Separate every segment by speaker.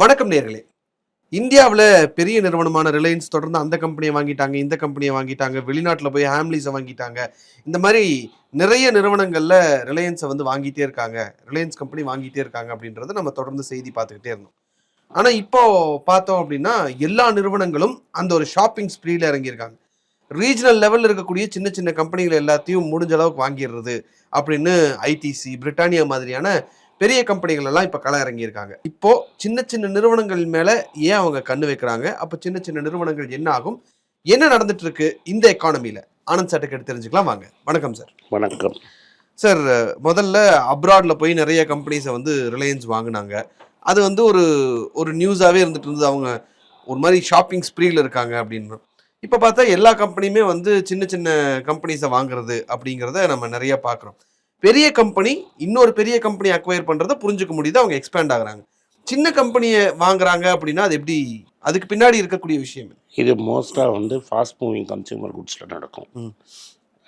Speaker 1: வணக்கம் நேர்களே இந்தியாவில் பெரிய நிறுவனமான ரிலையன்ஸ் தொடர்ந்து அந்த கம்பெனியை வாங்கிட்டாங்க இந்த கம்பெனியை வாங்கிட்டாங்க வெளிநாட்டில் போய் ஹேம்லிஸை வாங்கிட்டாங்க இந்த மாதிரி நிறைய நிறுவனங்களில் ரிலையன்ஸை வந்து வாங்கிட்டே இருக்காங்க ரிலையன்ஸ் கம்பெனி வாங்கிட்டே இருக்காங்க அப்படின்றத நம்ம தொடர்ந்து செய்தி பார்த்துக்கிட்டே இருந்தோம் ஆனால் இப்போ பார்த்தோம் அப்படின்னா எல்லா நிறுவனங்களும் அந்த ஒரு ஷாப்பிங் ஸ்ப்ரீல இறங்கியிருக்காங்க ரீஜனல் லெவலில் இருக்கக்கூடிய சின்ன சின்ன கம்பெனிகள் எல்லாத்தையும் முடிஞ்ச அளவுக்கு வாங்கிடுறது அப்படின்னு ஐடிசி பிரிட்டானியா மாதிரியான பெரிய கம்பெனிகள் எல்லாம் இப்போ களை இறங்கியிருக்காங்க இப்போ சின்ன சின்ன நிறுவனங்கள் மேலே ஏன் அவங்க கண்ணு வைக்கிறாங்க அப்போ சின்ன சின்ன நிறுவனங்கள் என்ன ஆகும் என்ன நடந்துட்டு இருக்கு இந்த எக்கானமியில் ஆனந்த் சார்ட்டு கிட்ட தெரிஞ்சுக்கலாம் வாங்க வணக்கம் சார் வணக்கம் சார் முதல்ல அப்ராடில் போய் நிறைய கம்பெனிஸை வந்து ரிலையன்ஸ் வாங்கினாங்க அது வந்து ஒரு ஒரு நியூஸாகவே இருந்துட்டு இருந்தது அவங்க ஒரு மாதிரி ஷாப்பிங் ஸ்ப்ரீயில் இருக்காங்க அப்படின்னு இப்போ பார்த்தா எல்லா கம்பெனியுமே வந்து சின்ன சின்ன கம்பெனிஸை வாங்குறது அப்படிங்கிறத நம்ம நிறைய பார்க்குறோம் பெரிய கம்பெனி இன்னொரு பெரிய கம்பெனி அக்வயர் பண்ணுறதை புரிஞ்சுக்க முடியுது அவங்க எக்ஸ்பேண்ட் ஆகுறாங்க சின்ன கம்பெனியை வாங்குறாங்க அப்படின்னா அது எப்படி அதுக்கு பின்னாடி இருக்கக்கூடிய விஷயம்
Speaker 2: இது மோஸ்ட்டாக வந்து ஃபாஸ்ட் மூவிங் கன்சியூமர் குட்ஸில் நடக்கும்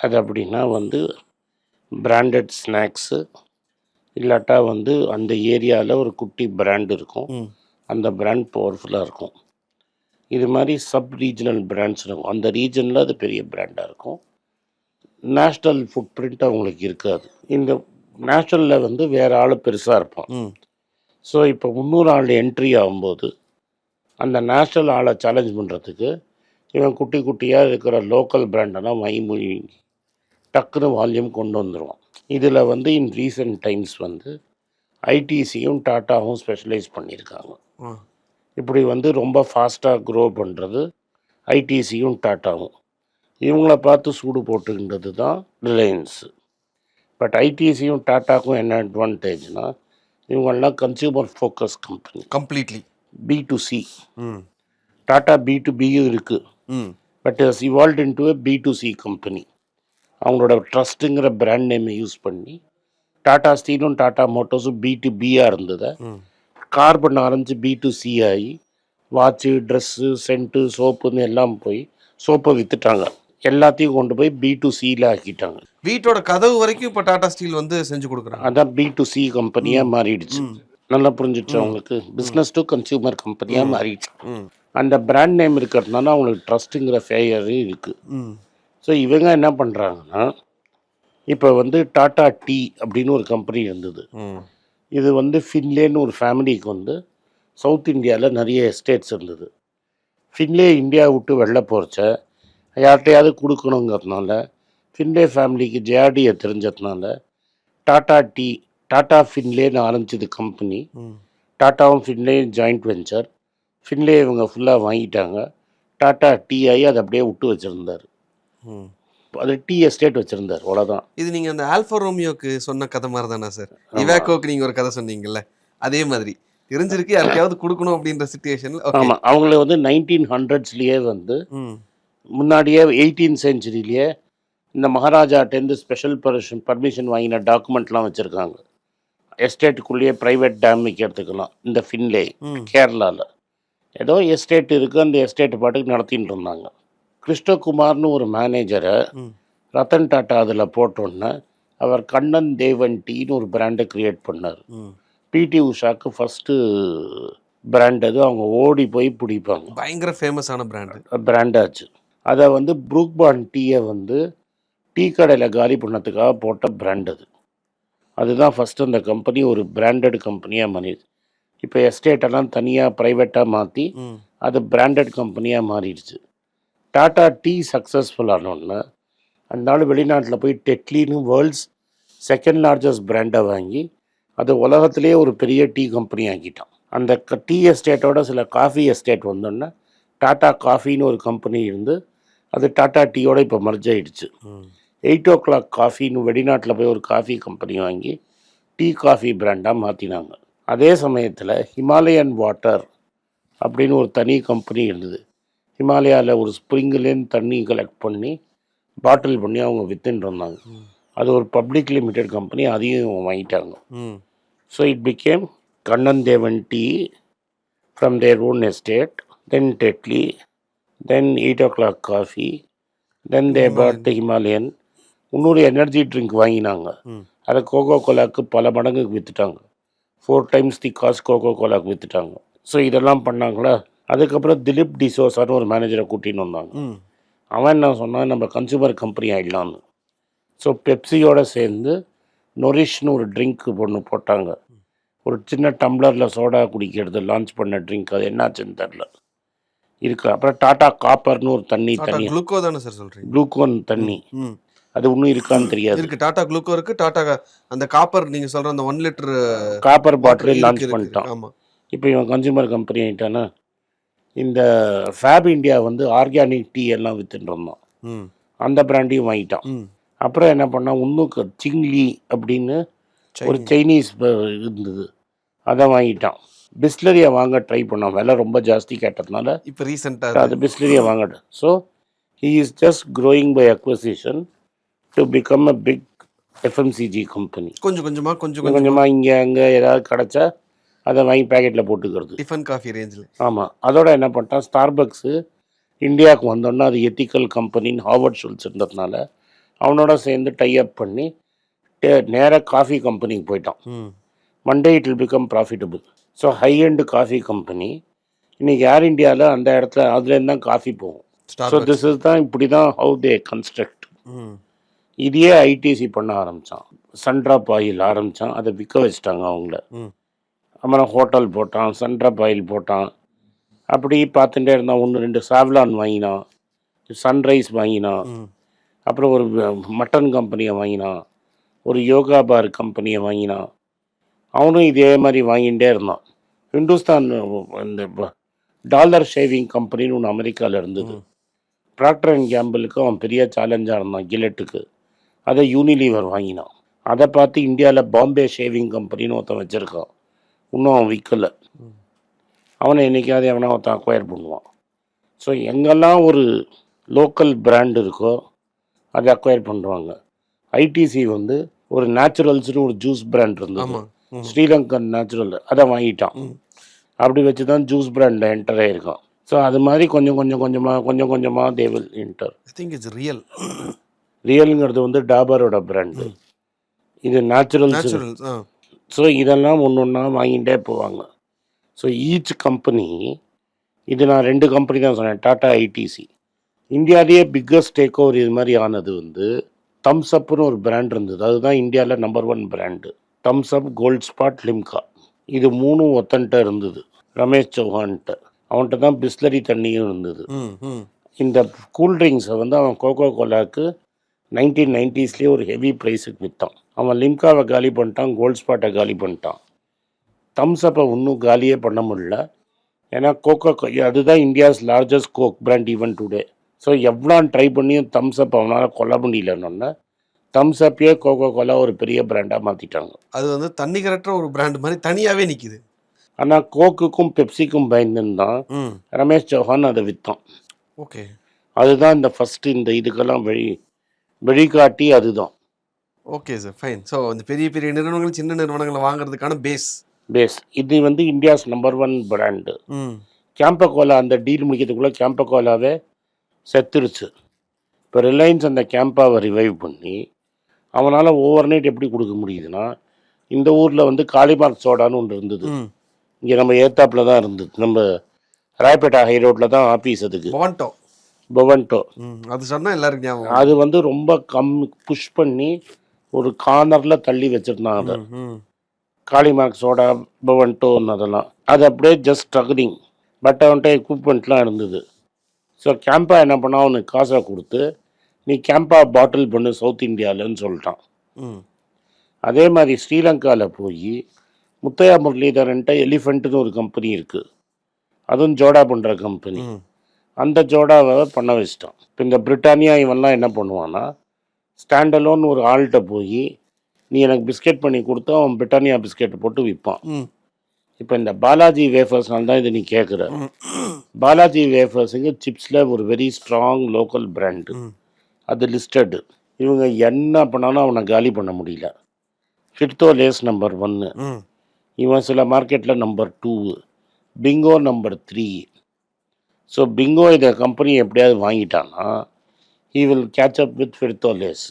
Speaker 2: அது அப்படின்னா வந்து பிராண்டட் ஸ்நாக்ஸு இல்லாட்டா வந்து அந்த ஏரியாவில் ஒரு குட்டி பிராண்ட் இருக்கும் அந்த பிராண்ட் பவர்ஃபுல்லாக இருக்கும் இது மாதிரி சப் ரீஜனல் பிராண்ட்ஸ் இருக்கும் அந்த ரீஜனில் அது பெரிய பிராண்டாக இருக்கும் நேஷ்னல் ஃபுட் பிரிண்ட் அவங்களுக்கு இருக்காது இந்த நேஷ்னலில் வந்து வேறு ஆள் பெருசாக இருப்பான் ஸோ இப்போ முந்நூறு ஆள் என்ட்ரி ஆகும்போது அந்த நேஷ்னல் ஆளை சேலஞ்ச் பண்ணுறதுக்கு இவன் குட்டி குட்டியாக இருக்கிற லோக்கல் பிராண்டெல்லாம் மைமொழி டக்குன்னு வால்யூம் கொண்டு வந்துடுவான் இதில் வந்து இன் ரீசெண்ட் டைம்ஸ் வந்து ஐடிசியும் டாட்டாவும் ஸ்பெஷலைஸ் பண்ணியிருக்காங்க இப்படி வந்து ரொம்ப ஃபாஸ்ட்டாக க்ரோ பண்ணுறது ஐடிசியும் டாட்டாவும் இவங்கள பார்த்து சூடு போட்டுக்கின்றது தான் ரிலையன்ஸு பட் ஐடிசியும் டாட்டாக்கும் என்ன அட்வான்டேஜ்னால் இவங்கெல்லாம் consumer focus company completely B to C Tata B to பியும் இருக்குது but is evolve into a B to C company அவங்களோட ட்ரஸ்ட்டுங்கிற பிராண்ட் நேமை யூஸ் பண்ணி டாடா ஸ்டீலும் டாடா மோட்டோஸும் பி டு பியாக இருந்தது கார் பண்ண ஆரம்பிச்சு பி டு சி ஆகி வாட்சு ட்ரெஸ்ஸு சென்ட்டு சோப்புன்னு எல்லாம் போய் சோப்பை விற்றுட்டாங்க எல்லாத்தையும் கொண்டு போய் பி டு சியில் ஆக்கிட்டாங்க
Speaker 1: வீட்டோட கதவு வரைக்கும் இப்போ டாடா ஸ்டீல் வந்து செஞ்சு கொடுக்குறாங்க
Speaker 2: அதான் பி டு சி கம்பெனியாக மாறிடுச்சு நல்லா புரிஞ்சிச்சு அவங்களுக்கு பிஸ்னஸ் டு கன்சியூமர் கம்பெனியாக மாறிடுச்சு அந்த பிராண்ட் நேம் இருக்கிறதுனால அவங்களுக்கு ட்ரஸ்ட்டுங்கிற ஃபேயரே இருக்குது ஸோ இவங்க என்ன பண்ணுறாங்கன்னா இப்போ வந்து டாட்டா டீ அப்படின்னு ஒரு கம்பெனி இருந்தது இது வந்து ஃபின்லேன்னு ஒரு ஃபேமிலிக்கு வந்து சவுத் இந்தியாவில் நிறைய எஸ்டேட்ஸ் இருந்தது ஃபின்லே இந்தியா விட்டு வெளில போகிறச்ச யார்கிட்டையாவது கொடுக்கணுங்கிறதுனால ஃபின்லே ஃபேமிலிக்கு ஜேஆர்டியை தெரிஞ்சதுனால டாட்டா டீ டாட்டா ஃபின்லேன்னு ஆரம்பிச்சது கம்பெனி டாட்டாவும் ஃபின்லே ஜாயிண்ட் வெஞ்சர் ஃபின்லே இவங்க ஃபுல்லாக வாங்கிட்டாங்க டாட்டா ஆகி அதை அப்படியே விட்டு வச்சுருந்தார் அது டீ எஸ்டேட் வச்சுருந்தார் அவ்வளோதான்
Speaker 1: இது நீங்கள் அந்த ஆல்ஃபா ரோமியோக்கு சொன்ன கதை மாதிரி தானே சார் இவாக்கோக்கு நீங்கள் ஒரு கதை சொன்னீங்கல்ல அதே மாதிரி தெரிஞ்சிருக்கு யாருக்காவது கொடுக்கணும் அப்படின்ற சுச்சுவேஷனில்
Speaker 2: ஆமாம் அவங்கள வந்து நைன்டீன் ஹண்ட்ரட்ஸ்லேயே வந்து முன்னாடியே எயிட்டீன் செஞ்சுரியிலேயே இந்த மகாராஜாட்டேருந்து ஸ்பெஷல் பர்மிஷன் பர்மிஷன் வாங்கின டாக்குமெண்ட்லாம் வச்சுருக்காங்க எஸ்டேட்டுக்குள்ளேயே ப்ரைவேட் டேம் வைக்கிறதுக்கெல்லாம் இந்த ஃபின்லே கேரளாவில் ஏதோ எஸ்டேட் இருக்குது அந்த எஸ்டேட் பாட்டுக்கு நடத்தின்னு இருந்தாங்க கிருஷ்ணகுமார்னு ஒரு மேனேஜரை ரத்தன் டாட்டா அதில் போட்டோன்னே அவர் கண்ணன் தேவன் டீன்னு ஒரு பிராண்டை க்ரியேட் பண்ணார் பிடி உஷாக்கு ஃபஸ்ட்டு பிராண்ட் அது அவங்க ஓடி போய் பிடிப்பாங்க
Speaker 1: பயங்கர ஃபேமஸான பிராண்ட்
Speaker 2: பிராண்டாச்சு அதை வந்து ப்ரூக்பான் டீயை வந்து டீ கடையில் காலி பண்ணத்துக்காக போட்ட பிராண்ட் அது அதுதான் ஃபஸ்ட்டு அந்த கம்பெனி ஒரு பிராண்டட் கம்பெனியாக மாறிடுது இப்போ எஸ்டேட்டெல்லாம் தனியாக ப்ரைவேட்டாக மாற்றி அது பிராண்டட் கம்பெனியாக மாறிடுச்சு டாட்டா டீ சக்ஸஸ்ஃபுல் அந்த நாள் வெளிநாட்டில் போய் டெட்லின்னு வேர்ல்ட்ஸ் செகண்ட் லார்ஜஸ்ட் பிராண்டை வாங்கி அது உலகத்திலே ஒரு பெரிய டீ கம்பெனி ஆக்கிட்டான் அந்த டீ எஸ்டேட்டோட சில காஃபி எஸ்டேட் வந்தோன்னே டாட்டா காஃபின்னு ஒரு கம்பெனி இருந்து அது டாட்டா டீயோடு இப்போ மர்ஜ் ஆகிடுச்சு எயிட் ஓ கிளாக் காஃபின்னு வெளிநாட்டில் போய் ஒரு காஃபி கம்பெனி வாங்கி டீ காஃபி பிராண்டாக மாற்றினாங்க அதே சமயத்தில் ஹிமாலயன் வாட்டர் அப்படின்னு ஒரு தனி கம்பெனி இருந்தது ஹிமாலயாவில் ஒரு ஸ்ப்ரிங்கிலேருந்து தண்ணி கலெக்ட் பண்ணி பாட்டில் பண்ணி அவங்க வித்துன்னு இருந்தாங்க அது ஒரு பப்ளிக் லிமிடெட் கம்பெனி அதையும் வாங்கிட்டாங்க so it became Kannan Devan tea from their own estate then Tetley then eight o'clock coffee then the the Himalayan இன்னொரு எனர்ஜி ட்ரிங்க் வாங்கினாங்க அதை கோகோ கோலாக்கு பல மடங்குக்கு விற்றுட்டாங்க four times the cost Coca கோலாக்கு விற்றுட்டாங்க ஸோ இதெல்லாம் பண்ணாங்களா அதுக்கப்புறம் திலீப் டிசோசார்னு ஒரு மேனேஜரை கூட்டின்னு வந்தாங்க அவன் என்ன சொன்னான் நம்ம கன்சூமர் கம்பெனி ஆகிடலான்னு ஸோ பெப்சியோடு சேர்ந்து நொரிஷ்னு ஒரு ட்ரிங்க் ஒன்று போட்டாங்க ஒரு சின்ன டம்ளரில் சோடா குடிக்கிறது லான்ச் பண்ண ட்ரிங்க் அது என்னாச்சுன்னு தெரில இருக்கு அப்புறம் டாடா காப்பர்னு ஒரு தண்ணி
Speaker 1: தண்ணி குளுக்கோ தானே சார் சொல்றீங்க
Speaker 2: குளுக்கோன் தண்ணி அது ஒன்றும் இருக்கான்னு தெரியாது
Speaker 1: இருக்கு டாடா குளுக்கோ இருக்கு டாடா அந்த காப்பர் நீங்க சொல்ற அந்த ஒன் லிட்டர்
Speaker 2: காப்பர் பாட்டிலே லான்ச் பண்ணிட்டோம் ஆமாம் இப்போ இவன் கன்சூமர் கம்பெனி ஆகிட்டானா இந்த ஃபேப் இந்தியா வந்து ஆர்கானிக் டீ எல்லாம் வித்துட்டு இருந்தோம் அந்த பிராண்டையும் வாங்கிட்டான் அப்புறம் என்ன பண்ணா உன்னுக்கு சிங்லி அப்படின்னு ஒரு சைனீஸ் இருந்தது அதை வாங்கிட்டான் பிஸ்லரியை வாங்க ட்ரை பண்ணோம் விலை ரொம்ப ஜாஸ்தி கேட்டதுனால
Speaker 1: இப்போ ரீசெண்டாக
Speaker 2: அது பிஸ்லரியை வாங்கிட்டேன் so he is just growing by acquisition to become a big FMCG company கொஞ்சம் கொஞ்சமாக கொஞ்சம் கொஞ்சமாக இங்கே அங்கே ஏதாவது கிடச்சா அதை வாங்கி பேக்கெட்டில் போட்டுக்கிறது
Speaker 1: டிஃபன் காஃபி ரேஞ்சில்
Speaker 2: ஆமாம் அதோட என்ன பண்ணிட்டான் ஸ்டார்பக்ஸு இந்தியாவுக்கு வந்தோன்னா அது எத்திக்கல் கம்பெனின்னு ஹார்வர்ட் ஷுல்ஸ் இருந்ததுனால அவனோட சேர்ந்து டை அப் பண்ணி நேராக காஃபி கம்பெனிக்கு போயிட்டான் Monday it will become profitable so high and coffee company இன்றைக்கி ஏர் இண்டியாவில் அந்த இடத்துல அதுலேருந்து தான் காஃபி போகும் ஸோ திஸ் இஸ் தான் இப்படி தான் ஹவு தே கன்ஸ்ட்ரக்ட் இதையே ஐடிசி பண்ண ஆரம்பித்தான் சன்ட்ராப் ஆயில் ஆரம்பித்தான் அதை விற்க வச்சிட்டாங்க அவங்கள அப்புறம் ஹோட்டல் போட்டான் சன்ட்ராப் ஆயில் போட்டான் அப்படி பார்த்துட்டே இருந்தான் ஒன்று ரெண்டு சாவ்லான் வாங்கினான் சன்ரைஸ் வாங்கினான் அப்புறம் ஒரு மட்டன் கம்பெனியை வாங்கினான் ஒரு யோகா பார் கம்பெனியை வாங்கினான் அவனும் இதே மாதிரி வாங்கிகிட்டே இருந்தான் ஹிந்துஸ்தான் இந்த டாலர் ஷேவிங் கம்பெனின்னு ஒன்று அமெரிக்காவில் இருந்தது ப்ராக்டர் அண்ட் கேம்பிளுக்கு அவன் பெரிய சேலஞ்சாக இருந்தான் கிலெட்டுக்கு அதை யூனிலீவர் வாங்கினான் அதை பார்த்து இந்தியாவில் பாம்பே ஷேவிங் கம்பெனின்னு ஒருத்தன் வச்சுருக்கான் இன்னும் அவன் விற்கலை அவனை என்றைக்காவது எவனா ஒருத்தன் அக்வயர் பண்ணுவான் ஸோ எங்கெல்லாம் ஒரு லோக்கல் பிராண்ட் இருக்கோ அதை அக்வயர் பண்ணுவாங்க ஐடிசி வந்து ஒரு நேச்சுரல்ஸ்னு ஒரு ஜூஸ் பிராண்ட் இருந்தது ஸ்ரீலங்கன் நேச்சுரல் அதை வாங்கிட்டான் அப்படி வச்சு தான் ஜூஸ் பிராண்டில் என்டர் ஆகிருக்கான் ஸோ அது மாதிரி கொஞ்சம் கொஞ்சம் கொஞ்சமாக கொஞ்சம் கொஞ்சமாக they will enter
Speaker 1: I think it's real
Speaker 2: ரியலுங்கிறது வந்து டாபரோட பிராண்டு இது நேச்சுரல் ஸோ இதெல்லாம் ஒன்று ஒன்றா வாங்கிட்டே போவாங்க ஸோ ஈச் கம்பெனி இது நான் ரெண்டு கம்பெனி தான் சொன்னேன் டாட்டா ஐடிசி இந்தியாவிலேயே பிக்கஸ்ட் டேக் ஓவர் இது மாதிரி ஆனது வந்து தம்ஸ் அப்னு ஒரு பிராண்ட் இருந்தது அதுதான் இந்தியாவில் number one brand Thums Up Gold Spot Limca இது மூணும் ஒத்தன்ட்ட இருந்தது ரமேஷ் சௌஹான்கிட்ட அவன்கிட்ட தான் பிஸ்லரி தண்ணியும் இருந்தது இந்த கூல்ட்ரிங்க்ஸை வந்து அவன் கோகோ கோலாவுக்கு நைன்டீன் நைன்டிஸ்லேயே ஒரு ஹெவி ப்ரைஸுக்கு விற்றான் அவன் லிம்காவை காலி பண்ணிட்டான் கோல்ட் ஸ்பாட்டை காலி பண்ணிட்டான் தம்ஸ் அப்பை இன்னும் காலியே பண்ண முடியல ஏன்னா கோகோ அதுதான் India's largest Coke brand even today so எவ்வளோ ட்ரை பண்ணியும் தம்ஸ் அப் அவனால் கொல்ல முடியலன்னொன்னே தம்ஸ் அப்பே கோகோ கோலா ஒரு பெரிய பிராண்டாக மாற்றிட்டாங்க
Speaker 1: அது வந்து தண்ணி கரெக்டாக ஒரு பிராண்ட் மாதிரி தனியாகவே நிற்கிது
Speaker 2: ஆனால் கோக்குக்கும் பெப்சிக்கும் தான் ரமேஷ் சௌஹான் அதை விற்றான் ஓகே அதுதான் இந்த ஃபஸ்ட்டு இந்த இதுக்கெல்லாம் வழி வழிகாட்டி அதுதான்
Speaker 1: ஓகே சார் ஃபைன் ஸோ அந்த பெரிய பெரிய நிறுவனங்கள் சின்ன நிறுவனங்களை வாங்குறதுக்கான பேஸ்
Speaker 2: பேஸ் இது வந்து India's number one brand Campa Cola அந்த டீல் முடிக்கிறதுக்குள்ளே கேம்ப கோலாவே செத்துருச்சு இப்போ ரிலையன்ஸ் அந்த கேம்பாவை ரிவைவ் பண்ணி அவனால் ஓவர் நைட் எப்படி கொடுக்க முடியுதுன்னா இந்த ஊரில் வந்து காளிமார்க் சோடான்னு ஒன்று இருந்தது இங்கே நம்ம ஏத்தாப்பில் தான் இருந்தது நம்ம ராயப்பேட்டா ஹை ரோட்டில் தான் ஆஃபீஸ் அதுக்கு பவன்டோ பவன்டோ
Speaker 1: அது சொன்னால் எல்லாருக்கும்
Speaker 2: அது வந்து ரொம்ப கம்மி புஷ் பண்ணி ஒரு கார்னரில் தள்ளி வச்சுருந்தாங்க அதை காளிமார்க் சோடா பவன்டோன்னு அதெல்லாம் அது அப்படியே ஜஸ்ட் ஸ்ட்ரகிங் பட் அவன்கிட்ட எக்யூப்மெண்ட்லாம் இருந்தது ஸோ கேம்பா என்ன பண்ணால் அவனுக்கு காசை கொடுத்து நீ கேம்பா பாட்டில் பண்ணு சவுத் இந்தியாவிலன்னு சொல்லிட்டான் அதே மாதிரி ஸ்ரீலங்காவில் போய் முத்தையா முரளிதரன்ட்ட எலிஃபெண்ட்டுன்னு ஒரு கம்பெனி இருக்குது அதுவும் ஜோடா பண்ணுற கம்பெனி அந்த ஜோடாவை பண்ண வச்சிட்டான் இப்போ இந்த பிரிட்டானியா இவன்லாம் என்ன பண்ணுவான்னா ஸ்டாண்டலோன் ஒரு ஆள்கிட்ட போய் நீ எனக்கு பிஸ்கெட் பண்ணி கொடுத்தா அவன் பிரிட்டானியா பிஸ்கெட் போட்டு விற்பான் இப்போ இந்த பாலாஜி வேஃபர்ஸ்னால தான் இதை நீ கேட்குற பாலாஜி வேஃபர்ஸுங்க சிப்ஸில் ஒரு வெரி ஸ்ட்ராங் லோக்கல் பிராண்டு அது லிஸ்டடு இவங்க என்ன பண்ணாலும் அவனை காலி பண்ண முடியல ஃபிட்டோ லேஸ் நம்பர் ஒன்று இவன் சில மார்க்கெட்டில் number two Bingo number three so Bingo இதை கம்பெனி எப்படியாவது வாங்கிட்டான்னா he will catch up with Frito Lay's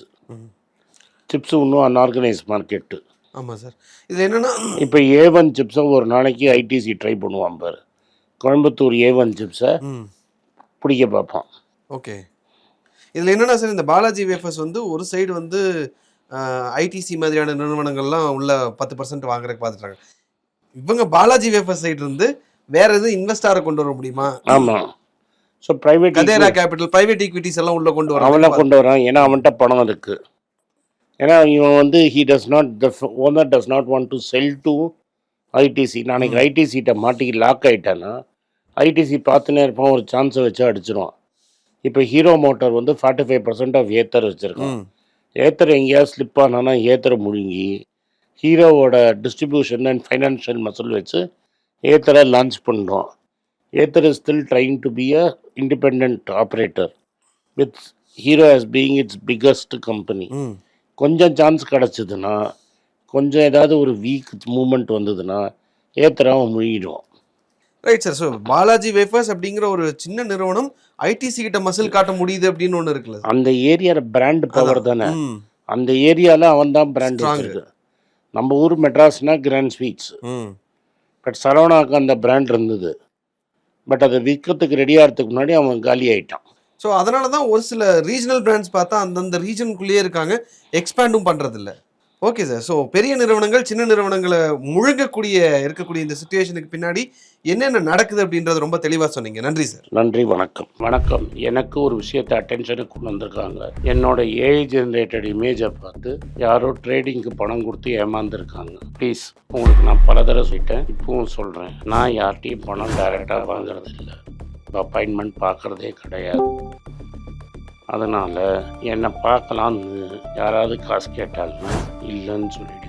Speaker 2: chips இன்னும் அன்ஆர்கனைஸ் மார்க்கெட்டு ஆமாம் சார் இது என்னென்னா இப்போ ஏ ஒன் சிப்ஸை ஒரு நாளைக்கு ஐடிசி ட்ரை பண்ணுவான் பாரு கோயம்புத்தூர் ஏ ஒன் சிப்ஸை பிடிக்க பார்ப்பான்
Speaker 1: ஓகே இதில் என்னென்னா சார் இந்த பாலாஜி வேஃபர்ஸ் வந்து ஒரு சைடு வந்து ஐடிசி மாதிரியான நிறுவனங்கள்லாம் உள்ள பத்து பர்சன்ட் வாங்குறதுக்கு பார்த்துட்டாங்க இவங்க பாலாஜி வேஃபர் சைடு இருந்து வேற எதுவும் இன்வெஸ்டாரை கொண்டு வர முடியுமா ஆமாம் so private Kedaara capital private equities எல்லாம் உள்ள கொண்டு வர
Speaker 2: அவனை கொண்டு வரான் ஏன்னா அவன்கிட்ட பணம் இருக்கு ஏன்னா இவன் வந்து he does not the owner does not want to sell to ITC நான் நாளைக்கு ஐடிசிகிட்ட மாட்டிக்கு லாக் ஆகிட்டேன்னா ஐடிசி பார்த்துனே இருப்பான் ஒரு சான்ஸை வச்சு அடிச்சிருவான் இப்போ ஹீரோ மோட்டார் வந்து forty five percent of Ather வச்சுருக்கோம் ஏத்தர் எங்கேயாவது ஸ்லிப் ஆனால் ஏத்தர் முழுங்கி ஹீரோவோட டிஸ்ட்ரிபியூஷன் அண்ட் ஃபைனான்ஷியல் மசில் வச்சு ஏத்தரை லான்ச் பண்ணுறோம் Ather is still trying to be a independent operator with Hero as being its biggest company கொஞ்சம் சான்ஸ் கிடச்சிதுன்னா கொஞ்சம் ஏதாவது ஒரு வீக் மூமெண்ட் வந்ததுன்னா அவன் முழுகிடுவோம்
Speaker 1: right sir so Balaji wafers அப்படிங்கிற ஒரு சின்ன நிறுவனம் ஐடிசி கிட்ட மசில் காட்ட முடியுது அப்படின்னு ஒன்று இருக்குல்ல
Speaker 2: அந்த ஏரியாவில் பிராண்ட் பவர் தானே அந்த ஏரியாவில் அவன் தான் பிராண்ட் நம்ம ஊர் மெட்ராஸ்னா கிராண்ட் ஸ்வீட்ஸ் பட் சரவணாக்கு அந்த பிராண்ட் இருந்தது பட் அதை விற்கிறதுக்கு ரெடி ஆகிறதுக்கு முன்னாடி அவன் காலி ஆயிட்டான்
Speaker 1: ஸோ அதனால தான் ஒரு சில ரீஜனல் பிராண்ட்ஸ் பார்த்தா அந்தந்த ரீஜனுக்குள்ளேயே இருக்காங்க எக்ஸ்பேண்டும் பண்ணுறதில்ல ஓகே சார் ஸோ பெரிய நிறுவனங்கள் சின்ன நிறுவனங்களை முழுங்கக்கூடிய இருக்கக்கூடிய இந்த சுச்சுவேஷனுக்கு பின்னாடி என்னென்ன நடக்குது அப்படின்றது ரொம்ப தெளிவாக சொன்னீங்க நன்றி சார்
Speaker 2: நன்றி வணக்கம் வணக்கம் எனக்கு ஒரு விஷயத்தை அட்டென்ஷனுக்கு கொண்டு வந்திருக்காங்க என்னோட ஏஐ ஜென்ரேட்டட் இமேஜை பார்த்து யாரோ ட்ரேடிங்க்கு பணம் கொடுத்து ஏமாந்துருக்காங்க ப்ளீஸ் உங்களுக்கு நான் பல தடவை சொல்லிட்டேன் இப்பவும் சொல்கிறேன் நான் யார்கிட்டையும் பணம் டைரெக்டாக வாங்குறது இல்லை அப்பாயின்மெண்ட் பார்க்குறதே கிடையாது அதனால் என்னை பார்க்கலான்னு யாராவது காசு கேட்டாலும் இல்லைன்னு சொல்லிவிடு